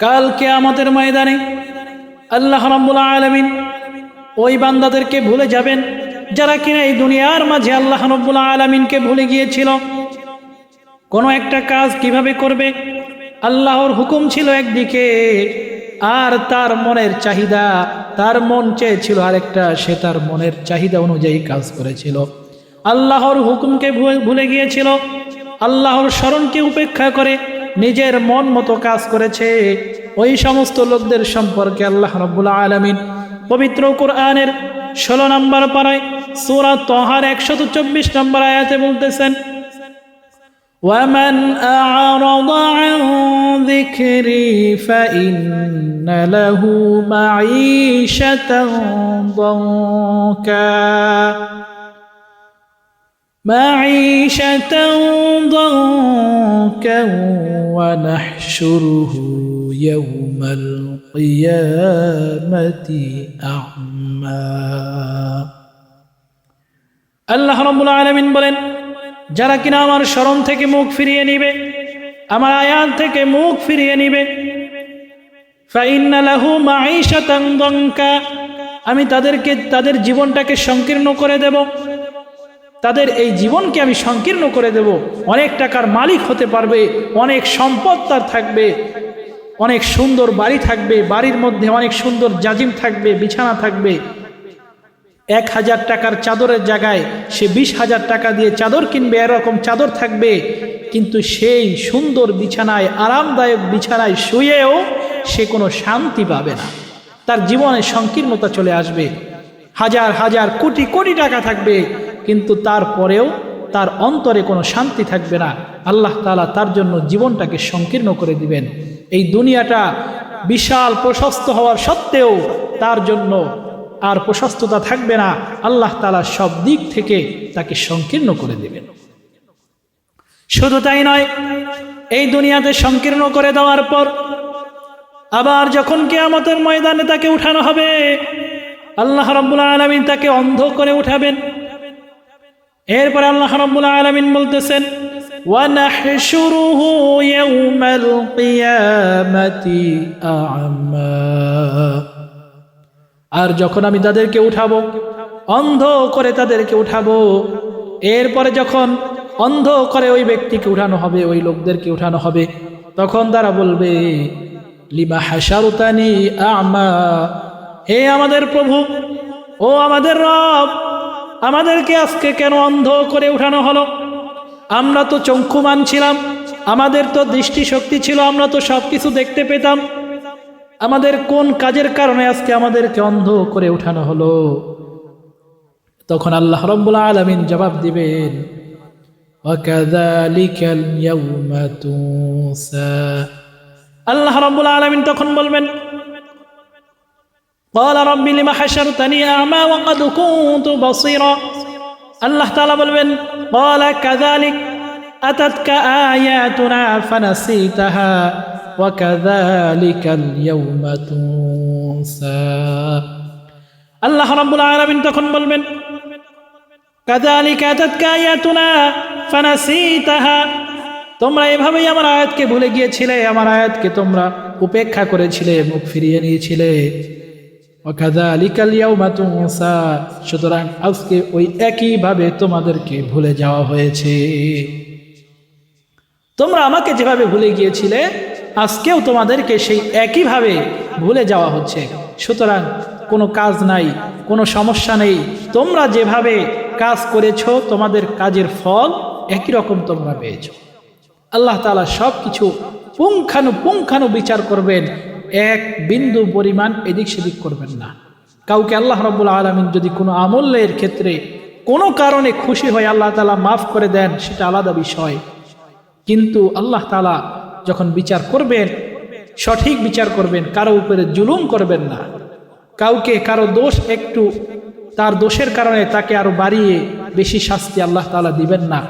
কালকে আমাদের ময়দানে আল্লাহ রাব্বুল আলামিন ওই বান্দাদেরকে ভুলে যাবেন, যারা কিনা এই দুনিয়ার মাঝে আল্লাহ রাব্বুল আলামিনকে ভুলে গিয়েছিল। কোনো একটা কাজ কীভাবে করবে? আল্লাহর হুকুম ছিল একদিকে, আর তার মনের চাহিদা, তার মন চেয়েছিল আরেকটা, সে তার মনের চাহিদা অনুযায়ী কাজ করেছিল। আল্লাহর হুকুমকে ভুলে গিয়েছিল, আল্লাহর স্মরণকে উপেক্ষা করে নিজের মন মতো কাজ করেছে ওই সমস্ত লোকদের সম্পর্কে আল্লাহ রব্বুল আলমিন পবিত্র কোরআনের ষোলো নম্বর পাড়ায় সুরাত তহার একশত চব্বিশ নম্বর আয়াতে বলতেছেন ومن أعرض عن ذكري فإن له معيشة ضنكا معيشة ضنكا ونحشره يوم القيامة أعمى আল্লাহ রব্বুল আলমিন বলেন যারা কিনা আমার স্মরণ থেকে মুখ ফিরিয়ে নিবে আমার আয়াত থেকে মুখ ফিরিয়ে নিবে ফাইন্না লাহু মাঈশাতান দঙ্কা আমি তাদেরকে তাদের জীবনটাকে সংকীর্ণ করে দেব তাদের এই জীবনকে আমি সংকীর্ণ করে দেব। অনেক টাকার মালিক হতে পারবে, অনেক সম্পদ তার থাকবে, অনেক সুন্দর বাড়ি থাকবে, বাড়ির মধ্যে অনেক সুন্দর জাজিম থাকবে, বিছানা থাকবে। এক হাজার টাকার চাদরের জায়গায় সে বিশ হাজার টাকা দিয়ে চাদর কিনবে, এরকম চাদর থাকবে। কিন্তু সেই সুন্দর বিছানায়, আরামদায়ক বিছানায় শুয়েও সে কোনো শান্তি পাবে না। তার জীবনে সংকীর্ণতা চলে আসবে। হাজার হাজার কোটি কোটি টাকা থাকবে। কিন্তু তারপরেও তার অন্তরে কোনো শান্তি থাকবে না। আল্লাহ তালা তার জন্য জীবনটাকে সংকীর্ণ করে দিবেন। এই দুনিয়াটা বিশাল প্রশস্ত হওয়ার সত্ত্বেও তার জন্য আর প্রশস্ততা থাকবে না। আল্লাহ তালা সব দিক থেকে তাকে সংকীর্ণ করে দেবেন। শুধু তাই নয়, এই দুনিয়াতে সংকীর্ণ করে দেওয়ার পর আবার যখন কেয়ামতের ময়দানে তাকে উঠানো হবে, আল্লাহ রব্বুল আলমিন তাকে অন্ধ করে উঠাবেন। এরপরে আল্লাহ রব্বুল আলমিন বলতেছেন وَنَحْشُرُهُ يَوْمَ الْقِيَامَةِ أَعْمَى আর যখন আমি তাদেরকে উঠাবো অন্ধ করে তাদেরকে উঠাবো এরপরে যখন অন্ধ করে ওই ব্যক্তিকে উঠানো হবে ওই লোকদেরকে উঠানো হবে তখন তারা বলবে লিমা হাসারুতানি আমা হে আমাদের প্রভু ও আমাদের রব আমাদেরকে আজকে কেন অন্ধ করে উঠানো হলো? আমরা তো চক্ষু মানছিলাম আমাদের তো দৃষ্টিশক্তি ছিল, আমরা তো সব কিছু দেখতে পেতাম। আমাদের কোন কাজের কারণে আজকে আমাদেরকে অন্ধ করে উঠানো হলো? তখন আল্লাহ রব্বুল আলমিন জবাব দিবেন আল্লাহ রব্বুল আলমিন তখন বলবেন قال رب لما حشرتني أعمى وقد كنت بصيرا আল্লাহ তাআলা বলবেন قال كذلك أتتك آياتنا فنسيتها وكذلك اليوم تنسى আল্লাহ রাব্বুল আলামিন তখন বলবেন কাযালিকা আতাতকা আয়াতুনা ফানাসিতাহা তোমরা এভাবেই আমার আয়াতকে ভুলে গিয়েছিলে আমার আয়াতকে তোমরা উপেক্ষা করেছিলে মুখ ফিরিয়ে নিয়েছিলে ওয়াকাযালিকাল ইয়াউমা তুনসা সুতরাং আজকে ওই একইভাবে তোমাদেরকে ভুলে যাওয়া হয়েছে। তোমরা আমাকে যেভাবে ভুলে গিয়েছিলে, আজকেও তোমাদেরকে সেই একইভাবে ভুলে যাওয়া হচ্ছে। সুতরাং কোনো কাজ নাই, কোনো সমস্যা নেই। তোমরা যেভাবে কাজ করেছ, তোমাদের কাজের ফল একই রকম তোমরা পেয়েছ। আল্লাহ তালা সব কিছু পুঙ্খানু পুঙ্খানু বিচার করবেন। এক বিন্দু পরিমাণ এদিক সেদিক করবেন না। কাউকে আল্লাহ রব্বুল আলমিন যদি কোনো আমলের ক্ষেত্রে কোনো কারণে খুশি হয় আল্লাহ তালা মাফ করে দেন, সেটা আলাদা বিষয়। কিন্তু আল্লাহ তালা যখন বিচার করবেন, সঠিক বিচার করবেন, কারও উপরে জুলুম করবেন না। কাউকে, কারও দোষ একটু, তার দোষের কারণে তাকে আরও বাড়িয়ে বেশি শাস্তি আল্লাহ তালা দিবেন না।